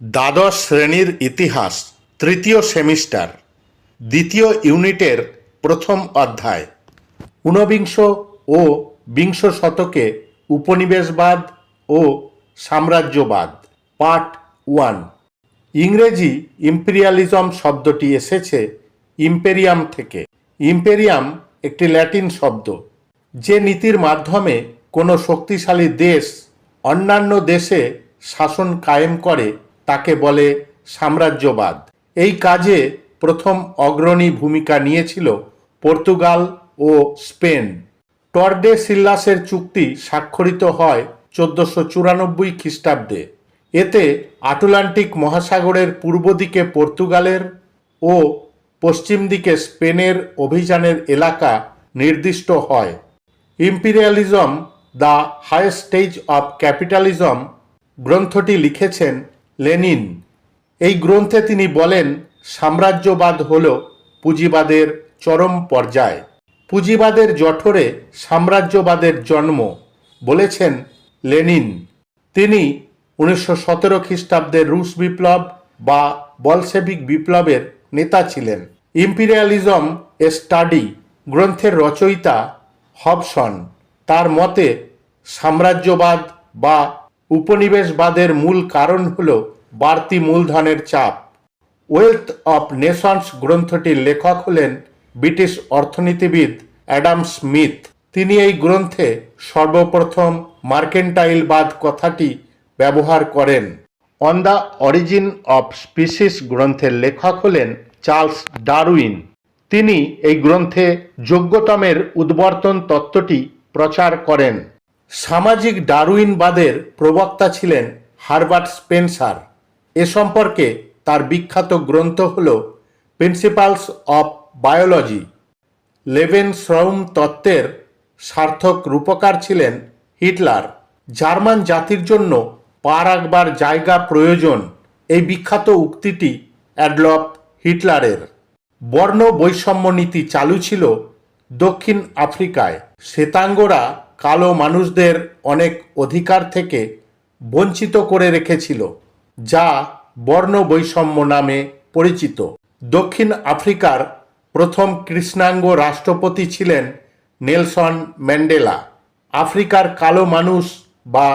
দ্বাদশ শ্রেণির ইতিহাস, তৃতীয় সেমিস্টার, দ্বিতীয় ইউনিটের প্রথম অধ্যায়। ঊনবিংশ ও বিংশ শতকে উপনিবেশবাদ ও সাম্রাজ্যবাদ, পার্ট ওয়ান। ইংরেজি ইম্পেরিয়ালিজম শব্দটি এসেছে ইম্পেরিয়াম থেকে। ইম্পেরিয়াম একটি ল্যাটিন শব্দ, যে নীতির মাধ্যমে কোনো শক্তিশালী দেশ অন্যান্য দেশে শাসন কায়েম করে তাকে বলে সাম্রাজ্যবাদ। এই কাজে প্রথম অগ্রণী ভূমিকা নিয়েছিল পর্তুগাল ও স্পেন। টর্ডে সিল্লাসের চুক্তি স্বাক্ষরিত হয় চোদ্দশো চুরানব্বই খ্রিস্টাব্দে। এতে আটলান্টিক মহাসাগরের পূর্ব দিকে পর্তুগালের ও পশ্চিম দিকে স্পেনের অভিযানের এলাকা নির্দিষ্ট হয়। Imperialism the high stage of capitalism গ্রন্থটি লিখেছেন লেনিন। এই গ্রন্থে তিনি বলেন, সাম্রাজ্যবাদ হল পুঁজিবাদের চরম পর্যায়। পুঁজিবাদের জঠরে সাম্রাজ্যবাদের জন্ম, বলেছেন লেনিন। তিনি উনিশশো সতেরো খ্রিস্টাব্দের রুশ বিপ্লব বা বলসেবিক বিপ্লবের নেতা ছিলেন। ইম্পিরিয়ালিজম এ স্টাডি গ্রন্থের রচয়িতা হবসন। তার মতে, সাম্রাজ্যবাদ বা উপনিবেশবাদের মূল কারণ হল বাড়তি মূলধনের চাপ। ওয়েলথ অফ নেশনস গ্রন্থটির লেখক হলেন ব্রিটিশ অর্থনীতিবিদ অ্যাডাম স্মিথ। তিনি এই গ্রন্থে সর্বপ্রথম মার্কেন্টাইলবাদ কথাটি ব্যবহার করেন। On the origin of species গ্রন্থের লেখক হলেন চার্লস ডারউইন। তিনি এই গ্রন্থে যোগ্যতমের উদ্বর্তন তত্ত্বটি প্রচার করেন। সামাজিক ডারউইনবাদের প্রবক্তা ছিলেন হারবার্ট স্পেন্সার। এ সম্পর্কে তার বিখ্যাত গ্রন্থ হল প্রিন্সিপালস অফ বায়োলজি লেভেন শ্রম তত্ত্বের সার্থক রূপকার ছিলেন হিটলার। জার্মান জাতির জন্য পা রাখবার জায়গা প্রয়োজন এই বিখ্যাত উক্তিটি অ্যাডলফ হিটলারের। বর্ণ বৈষম্য নীতি চালু ছিল দক্ষিণ আফ্রিকায়। শ্বেতাঙ্গরা কালো মানুষদের অনেক অধিকার থেকে বঞ্চিত করে রেখেছিল, যা বর্ণ বৈষম্য নামে পরিচিত। দক্ষিণ আফ্রিকার প্রথম কৃষ্ণাঙ্গ রাষ্ট্রপতি ছিলেন নেলসন ম্যান্ডেলা। আফ্রিকার কালো মানুষ বা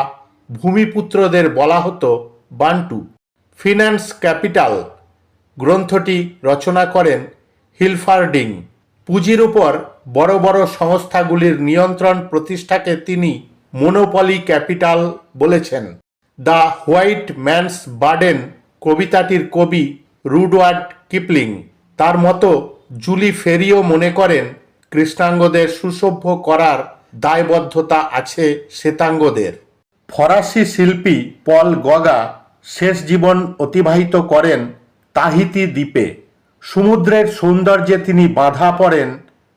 ভূমিপুত্রদের বলা হতো বান্টু। ফিনান্স ক্যাপিটাল গ্রন্থটি রচনা করেন হিলফার্ডিং। পুঁজির উপর বড় বড় সংস্থাগুলির নিয়ন্ত্রণ প্রতিষ্ঠাকে তিনি মোনোপলি ক্যাপিটাল বলেছেন। দ্য হোয়াইট ম্যানস বার্ডেন কবিতাটির কবি রুডওয়ার্ড কিপলিং তার মতো জুলি ফেরিও মনে করেন, কৃষ্ণাঙ্গদের সুসভ্য করার দায়বদ্ধতা আছে শ্বেতাঙ্গদের। ফরাসি শিল্পী পল গগা শেষ জীবন অতিবাহিত করেন তাহিতি দ্বীপে। সমুদ্রের সৌন্দর্যে তিনি বাধা পড়েন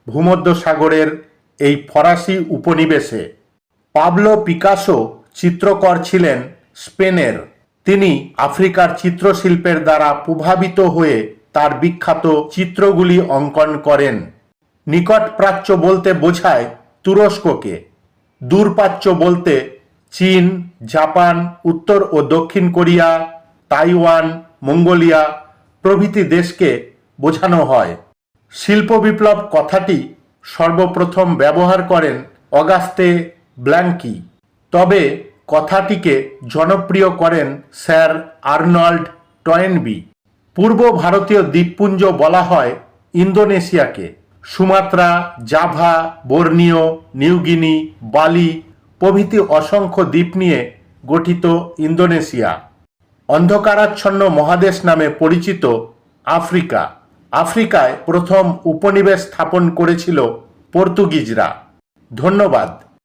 ভূমধ্যসাগরের এই ফরাসি উপনিবেশে পাবলো পিকাসো চিত্রকর ছিলেন স্পেনের। তিনি আফ্রিকার চিত্রশিল্পের দ্বারা প্রভাবিত হয়ে তার বিখ্যাত চিত্রগুলি অঙ্কন করেন। নিকট প্রাচ্য বলতে বোঝায় তুরস্ককে দূরপ্রাচ্য বলতে চীন, জাপান, উত্তর ও দক্ষিণ কোরিয়া, তাইওয়ান, মঙ্গোলিয়া প্রভৃতি দেশকে বোঝানো হয়। শিল্প বিপ্লব কথাটি সর্বপ্রথম ব্যবহার করেন অগাস্তে ব্ল্যাঙ্কি। তবে কথাটিকে জনপ্রিয় করেন স্যার আর্নল্ড টয়েনবি। পূর্ব ভারতীয় দ্বীপপুঞ্জ বলা হয় ইন্দোনেশিয়াকে। Sumatra, Java, Borneo New Guinea Bali প্রভৃতি অসংখ্য দ্বীপ নিয়ে গঠিত ইন্দোনেশিয়া। অন্ধকারাচ্ছন্ন মহাদেশ নামে পরিচিত আফ্রিকা। আফ্রিকায় প্রথম উপনিবেশ স্থাপন করেছিল পর্তুগিজরা। ধন্যবাদ।